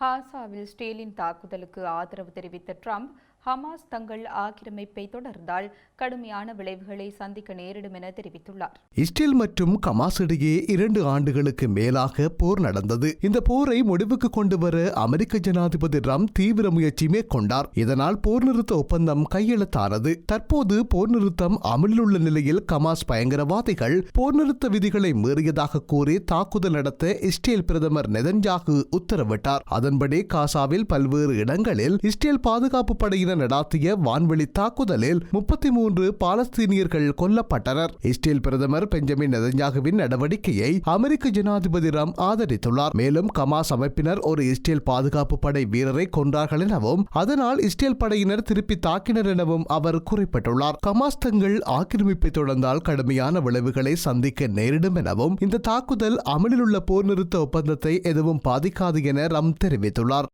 ஹாசாவில் ஸ்டேலின் தாக்குதலுக்கு ஆதரவு தெரிவித்த ட்ரம்ப் ஹமாஸ் தங்கள் ஆக்கிரமிப்பை தொடர்ந்தால் கடுமையான விளைவுகளை சந்திக்க நேரிடும் என தெரிவித்துள்ளார். இஸ்ரேல் மற்றும் கமாஸ் இடையே இரண்டு ஆண்டுகளுக்கு மேலாக போர் நடந்தது. இந்த போரை முடிவுக்கு கொண்டு வர அமெரிக்க ஜனாதிபதி ரம் தீவிர முயற்சி மேற்கொண்டார். இதனால் போர் நிறுத்த ஒப்பந்தம் கையெழுத்தானது. தற்போது போர் நிறுத்தம் அமலில் உள்ள நிலையில் கமாஸ் பயங்கரவாதிகள் போர் நிறுத்த விதிகளை மீறியதாக கூறி தாக்குதல் நடத்த இஸ்ரேல் பிரதமர் நெதன்ஜாகு உத்தரவிட்டார். அதன்படி காசாவில் பல்வேறு இடங்களில் இஸ்ரேல் பாதுகாப்பு படையினர் நடாத்திய வான்வெளி தாக்குதலில் முப்பத்தி மூன்று பாலஸ்தீனியர்கள் கொல்லப்பட்டனர். இஸ்ரேல் பிரதமர் பெஞ்சமின் நெதன்யாகுவின் நடவடிக்கையை அமெரிக்க ஜனாதிபதி ராம் ஆதரித்துள்ளார். மேலும் கமாஸ் அமைப்பினர் ஒரு இஸ்ரேல் பாதுகாப்பு படை வீரரை கொன்றார்கள் எனவும் அதனால் இஸ்ரேல் படையினர் திருப்பி தாக்கினர் எனவும் அவர் குறிப்பிட்டுள்ளார். கமாஸ் தங்கள் ஆக்கிரமிப்பை தொடர்ந்தால் கடுமையான விளைவுகளை சந்திக்க நேரிடும் எனவும் இந்த தாக்குதல் அமலில் உள்ள போர் நிறுத்த ஒப்பந்தத்தை எதுவும் பாதிக்காது என ரம் தெரிவித்துள்ளார்.